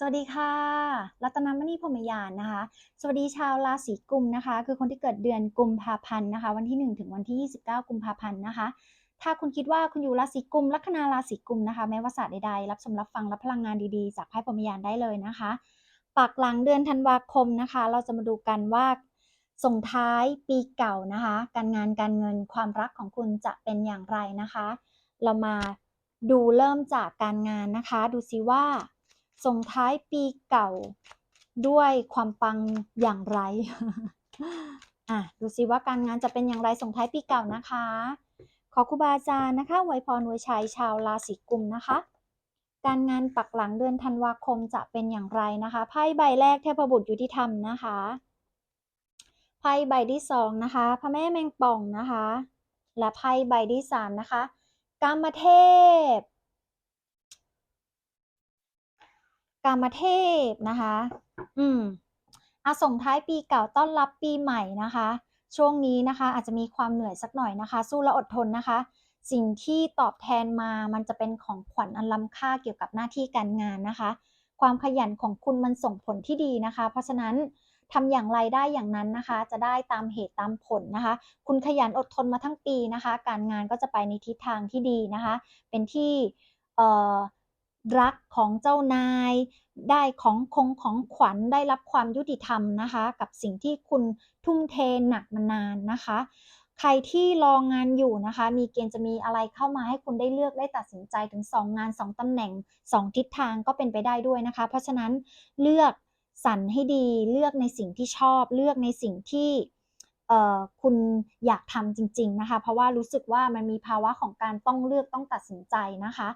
สวัสดีค่ะ รัตนมณีพรมยานนะคะ สวัสดีชาวราศีกุมนะคะ คือคนที่เกิดเดือนกุมภาพันธ์นะคะ วันที่ 1 ถึงวันที่ 29 กุมภาพันธ์นะคะ ถ้าคุณคิดว่าคุณอยู่ราศีกุมลัคนาราศีกุมนะคะ แม้ว่าศาสตร์ใดๆ รับชมรับฟังรับพลังงานดีๆ จากไพ่พรมยานได้เลยนะคะปักหลังเดือนธันวาคมนะคะ เราจะมาดูกันว่าส่งท้ายปีเก่านะคะ การงานการเงินความรักของคุณจะเป็นอย่างไรนะคะ เรามาดูเริ่มจากการงานนะคะ ดูซิว่า ส่งท้ายปีเก่าด้วยความปังอย่างไร อะ ดูซิว่าการงานจะเป็นอย่างไรส่งท้ายปีเก่านะคะ ขอครูบาอาจารย์นะคะไวยพรวยชัยชาวราศีกุมนะคะ การงานปักหลังเดือนธันวาคมจะเป็นอย่างไรนะคะไพ่ใบแรกเทพบุตรยุติธรรมนะคะไพ่ใบที่สองนะคะพระแม่แมงป่องนะคะ และไพ่ใบที่สามนะคะกามเทพ กามเทพนะคะ อืมอาส่งท้ายปีเก่าต้อนรับปีใหม่นะคะ ช่วงนี้นะคะ อาจจะมีความเหนื่อยสักหน่อยนะคะ สู้และอดทนนะคะ สิ่งที่ตอบแทนมามันจะเป็นของขวัญอันล้ำค่าเกี่ยวกับหน้าที่การงานนะคะ ความขยันของคุณมันส่งผลที่ดีนะคะ เพราะฉะนั้นทำอย่างไรได้อย่างนั้นนะคะ จะได้ตามเหตุตามผลนะคะ คุณขยันอดทนมาทั้งปีนะคะ การงานก็จะไปในทิศทางที่ดีนะคะ เป็นที่เอ่อ รักของเจ้านาย ได้ของคงของขวัญได้รับความยุติธรรมนะคะ กับสิ่งที่คุณทุ่มเทหนักมานานนะคะ ใครที่รองงานอยู่นะคะ มีเกณฑ์จะมีอะไรเข้ามาให้คุณได้เลือกได้ตัดสินใจถึง 2 งาน 2ตำแหน่ง 2 ทิศทางก็เป็นไปได้ด้วยนะคะ เพราะฉะนั้นเลือกสรรให้ดีเลือกในสิ่งที่ชอบ เลือกในสิ่งที่คุณอยากทำจริง ๆนะคะ เพราะว่ารู้สึกว่ามันมีภาวะของการต้องเลือกต้องตัดสินใจนะคะ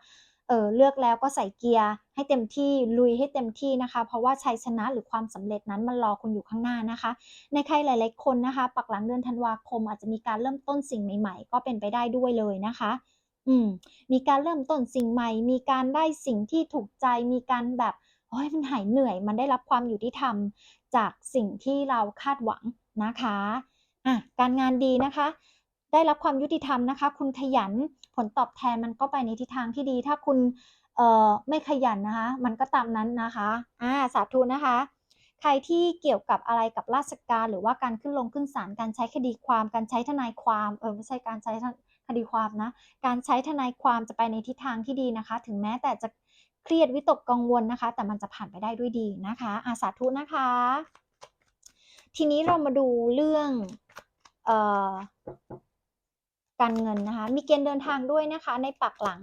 เออเลือกแล้วก็ใส่เกียร์ ให้เต็มที่ลุยให้เต็มที่นะคะ เพราะว่าชัยชนะหรือความสำเร็จนั้นมันรอคุณอยู่ข้างหน้านะคะ ในใครหลาย ๆ คนนะคะ ปักหลังเดือนธันวาคม อาจจะมีการเริ่มต้นสิ่งใหม่ ๆ ก็เป็นไปได้ด้วยเลยนะคะอืมมีการเริ่มต้นสิ่งใหม่ มีการได้สิ่งที่ถูกใจ มีการแบบโอ้ยมันหายเหนื่อย มันได้รับความอยุติธรรมจากสิ่งที่เราคาดหวังนะคะอะการงานดีนะคะ ได้รับความยุติธรรมนะคะ คุณขยันผลตอบแทนมันก็ไปในทิศทางที่ดี ถ้าคุณเอ่อไม่ขยันนะคะ มันก็ตามนั้นนะคะอ่าสาธุนะคะ ใครที่เกี่ยวกับอะไรกับราชการ หรือว่าการขึ้นลงขึ้นศาลการใช้คดีความการใช้ทนายความเออไม่ใช่การใช้คดีความนะ การใช้ทนายความจะไปในทิศทางที่ดีนะคะ ถึงแม้แต่จะเครียดวิตกกังวลนะคะ แต่มันจะผ่านไปได้ด้วยดีนะคะอาสาธุนะคะ ทีนี้เรามาดูเรื่องเอ่อ การเงินนะคะ มีเกณฑ์เดินทางด้วยนะคะ ในปักหลัง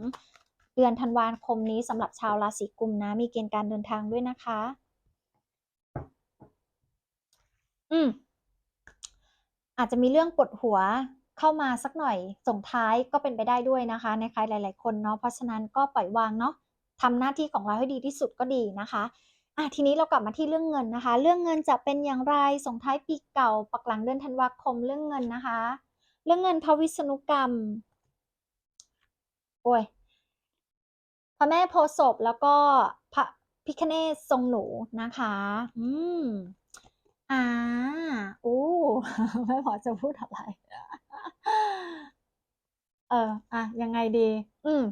เดือนธันวาคมนี้สำหรับชาวราศีกุมนะ มีเกณฑ์การเดินทางด้วยนะคะ อืมอาจจะมีเรื่องปวดหัวเข้ามาสักหน่อยส่งท้ายก็เป็นไปได้ด้วยนะคะในใครหลาย ๆ คนเนาะเพราะฉะนั้นก็ปล่อยวางเนาะทำหน้าที่ของเราให้ดีที่สุดก็ดีนะคะอะทีนี้เรากลับมาที่เรื่องเงินนะคะ เรื่องเงินจะเป็นอย่างไรส่งท้ายปีเก่าปักหลังเดือนธันวาคมเรื่องเงินนะคะ รื่องเงินพระวิษณุกรรม โอ้ย พระแม่โพศพแล้วก็พระพิคเนศทรงหนูนะคะ อืม อ่าอู้ไม่พอจะพูดอะไร เอออะยังไงดี อืม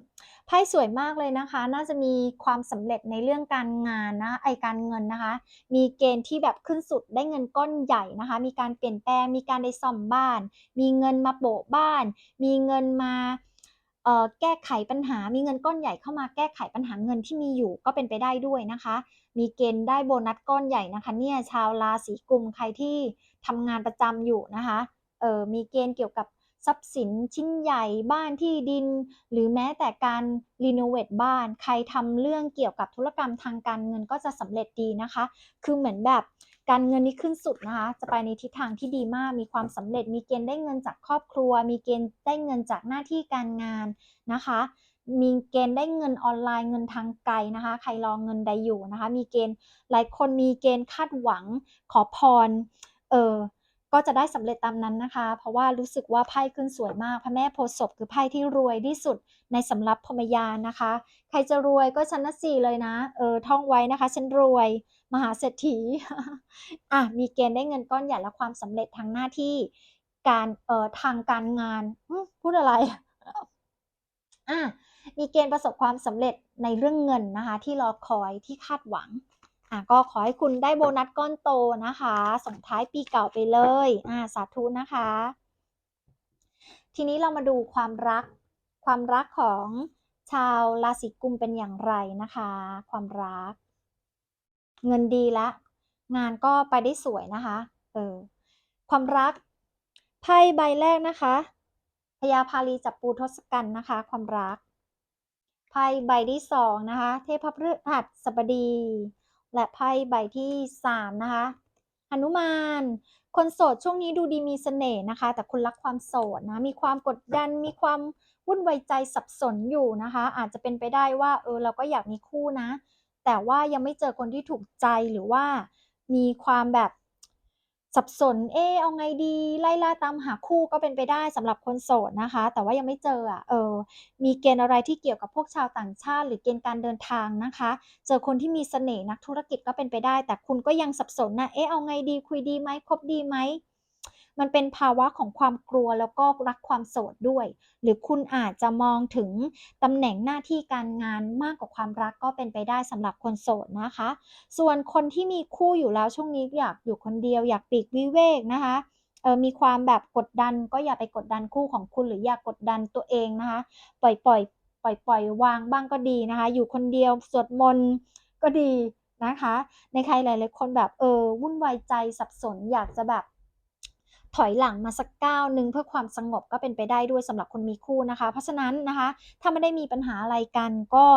ไพ่สวยมากเลยนะคะ น่าจะมีความสำเร็จในเรื่องการงานนะ ไอการเงินนะคะ มีเกณฑ์ที่แบบขึ้นสุดได้เงินก้อนใหญ่นะคะ มีการเปลี่ยนแปลง มีการได้ซ่อมบ้าน มีเงินมาโปะบ้าน มีเงินมาเอ่อแก้ไขปัญหา มีเงินก้อนใหญ่เข้ามาแก้ไขปัญหาเงินที่มีอยู่ก็เป็นไปได้ด้วยนะคะ มีเกณฑ์ได้โบนัสก้อนใหญ่นะคะ เนี่ยชาวราศีกุมใครที่ทำงานประจำอยู่นะคะ เออมีเกณฑ์เกี่ยวกับ ทรัพย์สินชิ้นใหญ่บ้านที่ดิน หรือแม้แต่การรีโนเวทบ้าน ใครทำเรื่องเกี่ยวกับธุรกรรมทางการเงินก็จะสำเร็จดีนะคะ คือเหมือนแบบการเงินนี้ขึ้นสุดนะคะ จะไปในทิศทางที่ดีมาก มีความสำเร็จ มีเกณฑ์ได้เงินจากครอบครัว มีเกณฑ์ได้เงินจากหน้าที่การงานนะคะ มีเกณฑ์ได้เงินออนไลน์เงินทางไกลนะคะ ใครรอเงินใดอยู่นะคะ มีเกณฑ์หลายคนมีเกณฑ์คาดหวังขอพร เออ ก็จะได้สำเร็จตามนั้นนะคะ เพราะว่ารู้สึกว่าไพ่ขึ้นสวยมาก พระแม่โพธิ์ศพคือไพ่ที่รวยที่สุดในสำรับพมยานนะคะ ใครจะรวยก็ชนะสี่เลยนะ เออท่องไว้นะคะฉันรวย มหาเศรษฐี อะมีเกณฑ์ได้เงินก้อนใหญ่และความสำเร็จทางหน้าที่ การเอ่อทางการงานพูดอะไรอะมีเกณฑ์ประสบความสำเร็จในเรื่องเงินนะคะ ที่รอคอยที่คาดหวัง อะก็ขอให้คุณได้โบนัสก้อนโตนะคะ ส่งท้ายปีเก่าไปเลยอ่าสาธุนะคะ ทีนี้เรามาดูความรัก ความรักของชาวราศีกุมเป็นอย่างไรนะคะ ความรัก เงินดีละ งานก็ไปได้สวยนะคะเออความรักไพ่ใบแรกนะคะพญาพาลีจับปูทศกัณฐ์นะคะ ความรักไพ่ใบที่สองนะคะ เทพพฤหัสบดี และไพ่ใบที่สามนะคะหนุมาน คนโสดช่วงนี้ดูดีมีเสน่ห์นะคะ แต่คุณรักความโสดนะ มีความกดดัน มีความวุ่นวายใจสับสนอยู่นะคะ อาจจะเป็นไปได้ว่า เออเราก็อยากมีคู่นะ แต่ว่ายังไม่เจอคนที่ถูกใจหรือว่ามีความแบบ สับสนเออเอาไงดีไล่ล่าตามหาคู่ก็เป็นไปได้สำหรับคนโสดนะคะ แต่ว่ายังไม่เจออะเออมีเกณฑ์อะไรที่เกี่ยวกับพวกชาวต่างชาติ หรือเกณฑ์การเดินทางนะคะ เจอคนที่มีเสน่ห์นักธุรกิจก็เป็นไปได้ แต่คุณก็ยังสับสนนะเอ๊ะเอาไงดีคุยดีไหมคบดีไหม มันเป็นภาวะของความกลัวแล้วก็รักความโสดด้วย หรือคุณอาจจะมองถึงตำแหน่งหน้าที่การงานมากกว่าความรักก็เป็นไปได้สำหรับคนโสดนะคะ ส่วนคนที่มีคู่อยู่แล้วช่วงนี้อยากอยู่คนเดียว อยากปีกวิเวกนะคะเออมีความแบบกดดันก็อย่าไปกดดันคู่ของคุณหรืออย่ากกดดันตัวเองนะคะ ปล่อยปล่อยปล่อยปล่อยวางบ้างก็ดีนะคะ อยู่คนเดียวสวดมนต์ก็ดีนะคะ ในใครหลายๆคนแบบเออวุ่นวายใจสับสนอยากจะแบบ ถอยหลังมาสักก้าวหนึ่งเพื่อความสงบก็เป็นไปได้ด้วยสำหรับคนมีคู่นะคะ เพราะฉะนั้นนะคะ ถ้าไม่ได้มีปัญหาอะไรกันก็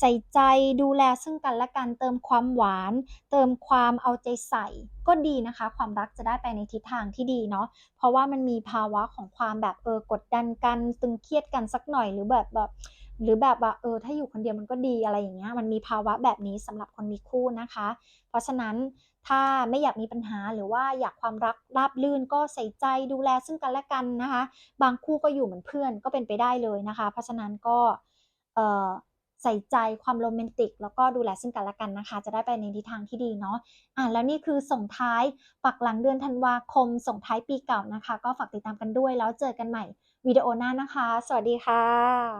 ใส่ใจดูแลซึ่งกันและกันเติมความหวาน เติมความเอาใจใส่ ก็ดีนะคะ ความรักจะได้ไปในทิศทางที่ดีเนาะเพราะว่ามันมีภาวะของความแบบเออกดดันกันตึงเครียดกันสักหน่อยหรือแบบแบบ หรือแบบว่าเออถ้าอยู่คนเดียวมันก็ดีอะไรอย่างเงี้ยมันมีภาวะแบบนี้สำหรับคนมีคู่นะคะ เพราะฉะนั้นถ้าไม่อยากมีปัญหาหรือว่าอยากความรักราบลื่นก็ใส่ใจดูแลซึ่งกันและกันนะคะ บางคู่ก็อยู่เหมือนเพื่อนก็เป็นไปได้เลยนะคะ เพราะฉะนั้นก็เออใส่ใจความโรแมนติก แล้วก็ดูแลซึ่งกันและกันนะคะ จะได้ไปในทิศทางที่ดีเนาะอะแล้วนี่คือส่งท้ายปักหลังเดือนธันวาคม ส่งท้ายปีเก่านะคะ ก็ฝากติดตามกันด้วยแล้วเจอกันใหม่วิดีโอหน้านะคะ สวัสดีค่ะ